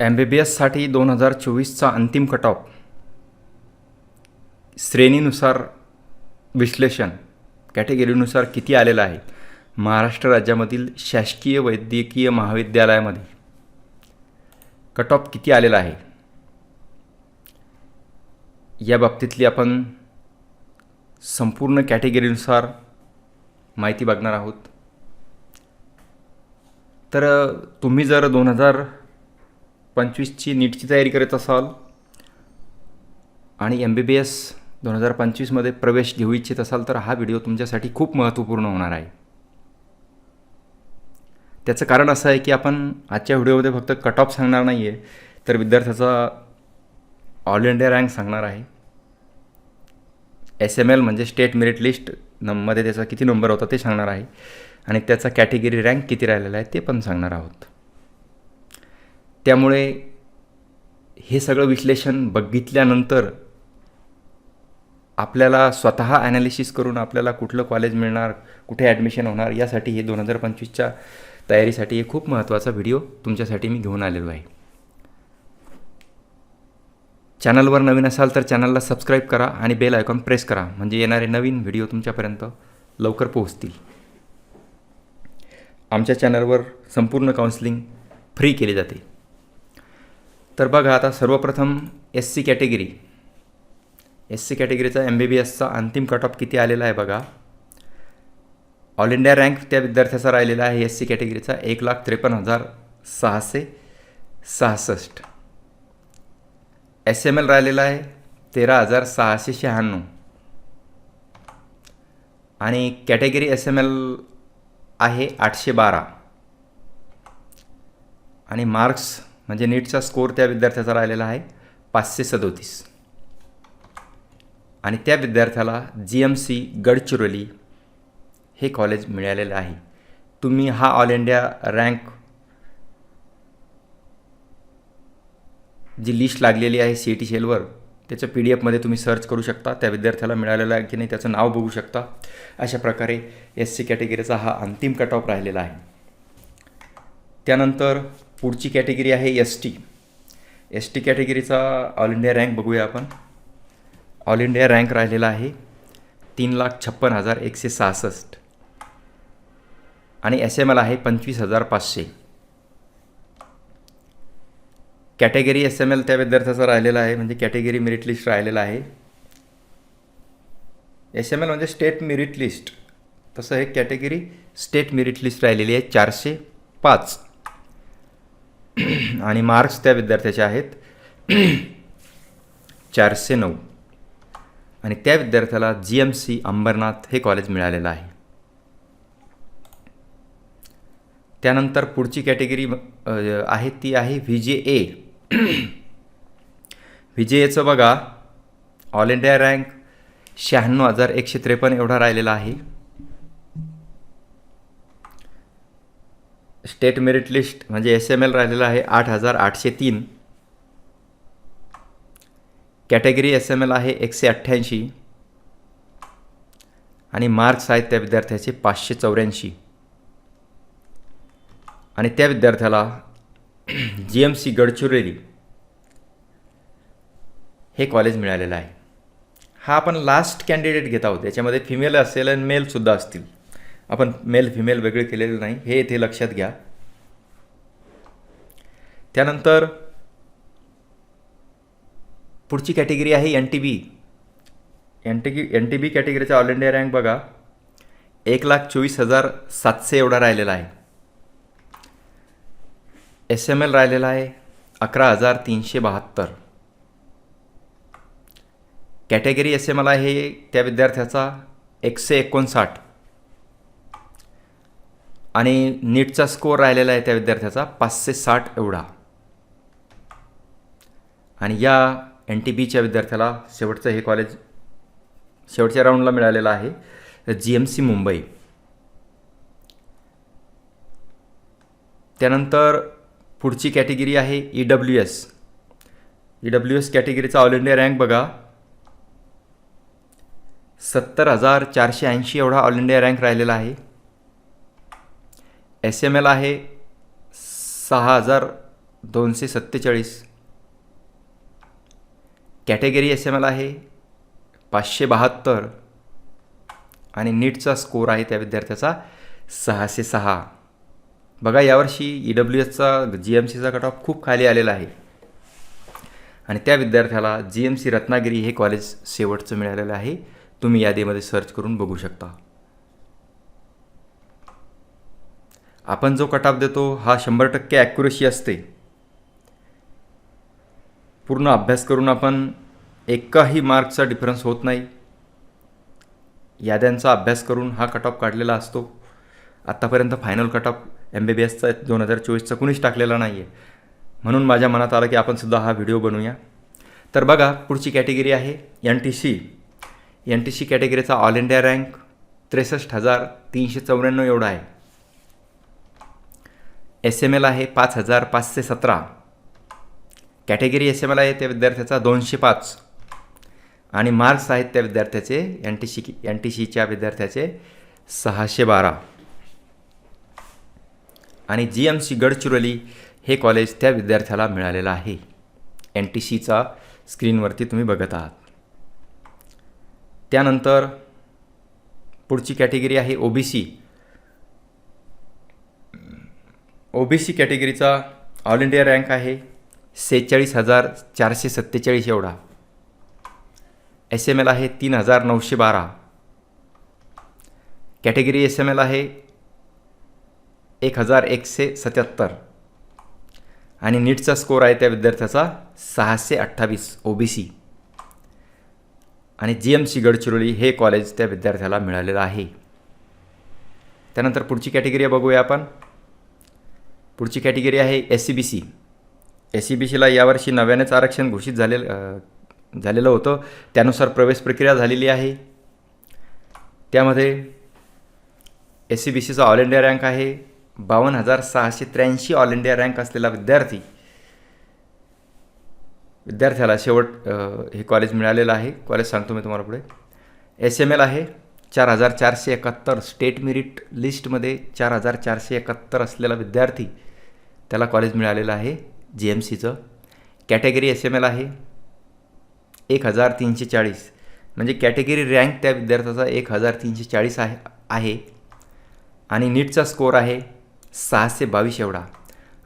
M B बी एससाठी दोन हजार चोवीसचा अंतिम कट ऑफ श्रेणीनुसार विश्लेषण कॅटेगरीनुसार किती आलेलं आहे? महाराष्ट्र राज्यामधील शासकीय वैद्यकीय महाविद्यालयामध्ये कट ऑफ किती आलेला आहे? या बाबतीतली आपण संपूर्ण कॅटेगरीनुसार माहिती बघणार आहोत. तर तुम्ही जर दोन हजार पंचवीसची नीटची तयारी करत असाल आणि एम बी बी एस दोन हजार पंचवीसमध्ये प्रवेश घेऊ इच्छित असाल तर हा व्हिडिओ तुमच्यासाठी खूप महत्त्वपूर्ण होणार आहे. त्याचं कारण असं आहे की आपण आजच्या व्हिडिओमध्ये फक्त कट ऑफ सांगणार नाही आहे तर विद्यार्थ्याचा ऑल इंडिया रँक सांगणार आहे. एस एम एल म्हणजे स्टेट मेरिट लिस्ट नममध्ये त्याचा किती नंबर होता ते सांगणार आहे. आणि त्याचा कॅटेगरी रँक किती राहिलेला आहे ते पण सांगणार आहोत. त्यामुळे हे सगळं विश्लेषण बघितल्यानंतर आपल्याला स्वतः ॲनालिसिस करून आपल्याला कुठलं कॉलेज मिळणार कुठे ॲडमिशन होणार यासाठी हे दोन हजार पंचवीसच्या तयारीसाठी हे खूप महत्त्वाचा व्हिडिओ तुमच्यासाठी मी घेऊन आलेलो आहे. चॅनलवर नवीन असाल तर चॅनलला सबस्क्राईब करा आणि बेल आयकॉन प्रेस करा म्हणजे येणारे नवीन व्हिडिओ तुमच्यापर्यंत लवकर पोहोचतील. आमच्या चॅनलवर संपूर्ण काउन्सिलिंग फ्री केली जाते. तर बघा आता सर्वप्रथम S C category S C कॅटेगरीचा M B B एसचा अंतिम कट ऑफ किती आलेला आहे बघा. ऑल इंडिया रँक त्या विद्यार्थ्याचा राहिलेला आहे एस सी कॅटेगरीचा एक लाख त्रेपन्न हजार सहाशे सहासष्ट. एस एम एल राहिलेला आहे तेरा हजार सहाशे शहाण्णव. आणि कॅटेगरी एस एम एल आहे आठशे बारा. आणि मार्क्स म्हणजे नीटचा स्कोर त्या विद्यार्थ्याचा राहिलेला आहे पाचशे सदोतीस. आणि त्या विद्यार्थ्याला जी एम सी गडचिरोली हे कॉलेज मिळालेलं आहे. तुम्ही हा ऑल इंडिया रँक जी लिस्ट लागलेली आहे सी ई टी शेलवर त्याच्या पी डी एफमध्ये तुम्ही सर्च करू शकता. त्या विद्यार्थ्याला मिळालेलं आहे की नाही त्याचं नाव बघू शकता. अशा प्रकारे एस सी कॅटेगरीचा हा अंतिम कट ऑफ राहिलेला आहे. त्यानंतर पुढची कॅटेगरी आहे एस टी एस टी कॅटेगरीचा ऑल इंडिया रँक बघूया आपण. ऑल इंडिया रँक राहिलेला आहे तीन लाख छप्पन हजार एकशे सहासष्ट. आणि एस एम एल आहे पंचवीस हजार पाचशे. कॅटेगरी एस एम एल त्या विद्यार्थ्याचा राहिलेला आहे म्हणजे कॅटेगरी मेरिट लिस्ट राहिलेला आहे. एस एम एल म्हणजे स्टेट मेरिट लिस्ट तसं हे कॅटेगरी स्टेट मेरिट लिस्ट राहिलेली आहे चारशे पाच. आणि मार्क्स त्या विद्यार्थ्याचे आहेत चारशे नऊ. आणि त्या विद्यार्थ्याला जी एम सी अंबरनाथ हे कॉलेज मिळालेलं आहे. त्यानंतर पुढची कॅटेगरी आहे ती आहे V J A V J एचं बघा. ऑल इंडिया रँक शहाण्णव हजार एकशे त्रेपन्न एवढा राहिलेला आहे. स्टेट मेरिट लिस्ट म्हणजे एस एम एल राहिलेला आहे आठ हजार आठशे तीन. कॅटेगरी एस एम एल आहे एकशे अठ्ठ्याऐंशी. आणि मार्क्स आहेत त्या विद्यार्थ्याचे पाचशे चौऱ्याऐंशी. आणि त्या विद्यार्थ्याला जी एम सी गडचिरोली हे कॉलेज मिळालेलं आहे. हा आपण लास्ट कॅन्डिडेट घेत आहोत. याच्यामध्ये फिमेल असेल आणि मेलसुद्धा असतील. आपण मेल फिमेल वेगळे केलेले नाही. हे येथे लक्षात घ्या. त्यानंतर पुढची कॅटेगरी आहे N T B N T N T B कॅटेगरीचा all India rank बघा. एक लाख चोवीस हजार सातशे एवढा राहिलेला आहे. एस एम एल राहिलेला आहे अकरा हजार तीनशे बहात्तर. कॅटेगरी एस एम एल आहे त्या विद्यार्थ्याचा एकशे एकोणसाठ. आणि नीटचा स्कोअर राहिलेला आहे त्या विद्यार्थ्याचा पाचशे साठ एवढा. आणि या एन टी बीच्या विद्यार्थ्याला शेवटचं हे कॉलेज शेवटच्या राऊंडला मिळालेलं आहे जी एम सी मुंबई त्यानंतर पुढची कॅटेगरी आहे E W S E W S कॅटेगरीचा all India rank बघा. सत्तर हजार चारशे ऐंशी एवढा ऑल इंडिया रँक राहिलेला आहे. एस एम एल आहे सहा हजार दोनशे सत्तेचाळीस. कॅटेगरी एस एम एल आहे पाचशे बहात्तर. आणि नीटचा स्कोर आहे त्या विद्यार्थ्याचा सहाशे सहा. बघा यावर्षी ई डब्ल्यू एसचा जी एम सीचा कट ऑफ खूप खाली आलेला आहे. आणि त्या विद्यार्थ्याला जी एम सी रत्नागिरी हे कॉलेज शेवटचं मिळालेलं आहे. तुम्ही यादीमध्ये सर्च करून बघू शकता. आपण जो कटाप देतो हा शंभर टक्के ॲक्युरेसी असते. पूर्ण अभ्यास करून आपण एकाही मार्कचा डिफरन्स होत नाही. याद्यांचा अभ्यास करून हा कट ऑफ काढलेला असतो. आत्तापर्यंत final cut off M B B एसचा दोन हजार चोवीसचा कुणीच टाकलेला नाही आहे म्हणून माझ्या मनात आलं की आपण सुद्धा हा व्हिडिओ बनवूया. तर बघा पुढची कॅटेगरी आहे N T C N T C कॅटेगरीचा all India rank त्रेसष्ट हजार तीनशे चौऱ्याण्णव एवढा आहे. एस एम एल आहे पाच हजार पाचशे सतरा. कॅटेगरी एस एम एल आहे त्या विद्यार्थ्याचा दोनशे पाच. आणि मार्क्स आहेत त्या विद्यार्थ्याचे N T C N T सीच्या विद्यार्थ्याचे सहाशे बारा. आणि जी एम सी गडचिरोली हे कॉलेज त्या विद्यार्थ्याला मिळालेलं आहे. एन टी सीचा स्क्रीनवरती तुम्ही बघत आहात. त्यानंतर पुढची कॅटेगरी आहे O B C. O B C कॅटेगरीचा all India rank आहे सेहेचाळीस हजार चारशे सत्तेचाळीस एवढा. एस एम एल आहे तीन हजार नऊशे बारा. कॅटेगरी एस एम एल आहे एक हजार एकशे सत्याहत्तर. आणि नीटचा स्कोर आहे त्या विद्यार्थ्याचा सहाशे अठ्ठावीस ओ बी सी आणि जी एम सी गडचिरोली हे कॉलेज त्या विद्यार्थ्याला मिळालेलं आहे. त्यानंतर पुढची कॅटेगरी बघूया आपण. पुढची कॅटेगरी आहे S C B C S C B सीला यावर्षी नव्यानेच आरक्षण घोषित झालेलं झालेलं होतं. त्यानुसार प्रवेश प्रक्रिया झालेली आहे. त्यामध्ये एस सी बी सीचा ऑल इंडिया रँक आहे. बावन्न हजार सहाशे त्र्याऐंशी ऑल इंडिया रँक असलेला विद्यार्थी विद्यार्थ्याला शेवट हे कॉलेज मिळालेलं आहे. कॉलेज सांगतो मी तुम्हाला पुढे. एस एम एल आहे. चार हजार चारशे एकाहत्तर स्टेट मेरिट लिस्टमध्ये चार हजार चारशे एकाहत्तर असलेला विद्यार्थी त्याला कॉलेज मिळालेलं आहे जी एम सीचं कॅटेगरी एस एम एल आहे एक हजार तीनशे चाळीस. म्हणजे कॅटेगरी रँक त्या विद्यार्थ्याचा एक हजार तीनशे चाळीस आहे आहे. आणि नीटचा स्कोर आहे सहाशे बावीस एवढा.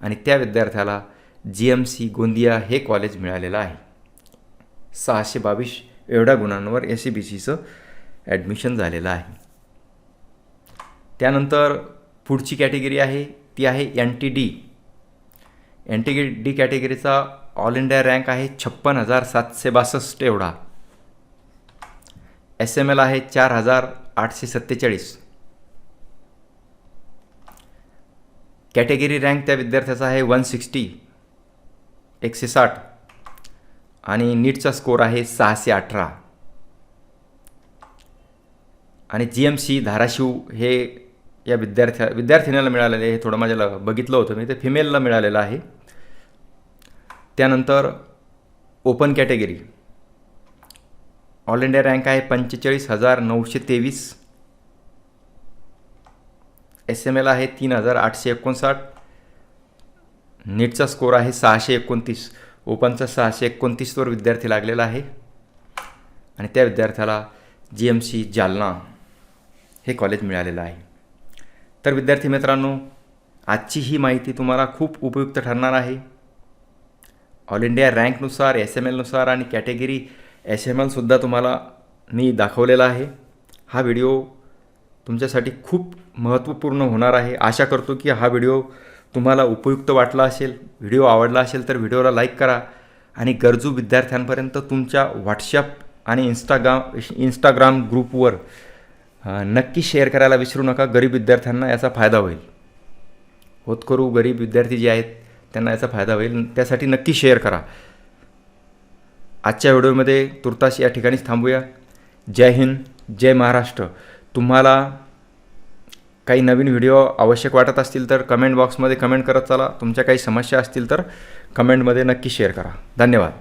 आणि त्या विद्यार्थ्याला जी एम सी गोंदिया हे कॉलेज मिळालेलं आहे. सहाशे बावीस एवढ्या गुणांवर एस सी बी सीचं ॲडमिशन झालेलं आहे. त्यानंतर पुढची कॅटेगरी आहे ती आहे N T D N T D कॅटेगरीचा all India rank आहे छप्पन हजार सातशे बासष्ट एवढा. एस एम एल आहे चार हजार आठशे सत्तेचाळीस. कॅटेगरी रँक त्या विद्यार्थ्याचा आहे वन सिक्स्टी एकशे साठ. आणि नीटचा स्कोर आहे सहाशे अठरा. आणि जी एम सी धाराशिव हे या विद्यार्थ्या विद्यार्थिनीला मिळालेले हे थोडं माझ्याला बघितलं होतं मी. ते फिमेलला मिळालेलं आहे. त्यानंतर open category. All India rank आहे पंचेचाळीस हजार नऊशे तेवीस. एस एम एल आहे तीन हजार आठशे एकोणसाठ. नीटचा स्कोर आहे सहाशे एकोणतीस. ओपनचा सहाशे एकोणतीसवर विद्यार्थी लागलेला आहे. आणि त्या विद्यार्थ्याला जी एम सी जालना हे कॉलेज मिळालेलं आहे. तर विद्यार्थी मित्रांनो आजची ही माहिती तुम्हाला खूप उपयुक्त ठरणार आहे. ऑल इंडिया रँकनुसार एस एम एलनुसार आणि कॅटेगरी एस एम एलसुद्धा तुम्हाला मी दाखवलेला आहे. हा व्हिडिओ तुमच्यासाठी खूप महत्त्वपूर्ण होणार आहे. आशा करतो की हा व्हिडिओ तुम्हाला उपयुक्त वाटला असेल व्हिडिओ आवडला असेल तर व्हिडिओला लाईक करा आणि गरजू विद्यार्थ्यांपर्यंत तुमच्या व्हॉट्सॲप आणि इंस्टाग्राम इंस्टाग्राम ग्रुपवर नक्की शेअर करायला विसरू नका. गरीब विद्यार्थ्यांना याचा फायदा होईल. होतकरू गरीब विद्यार्थी जे आहेत त्यांना याचा फायदा होईल. त्यासाठी नक्की शेअर करा. आजच्या व्हिडिओमध्ये तुर्तास या ठिकाणीच थांबूया. जय हिंद जय महाराष्ट्र. तुम्हाला काही नवीन व्हिडिओ आवश्यक वाटत असतील तर कमेंट बॉक्समध्ये कमेंट करत चला. तुमच्या काही समस्या असतील तर कमेंटमध्ये नक्की शेअर करा. धन्यवाद.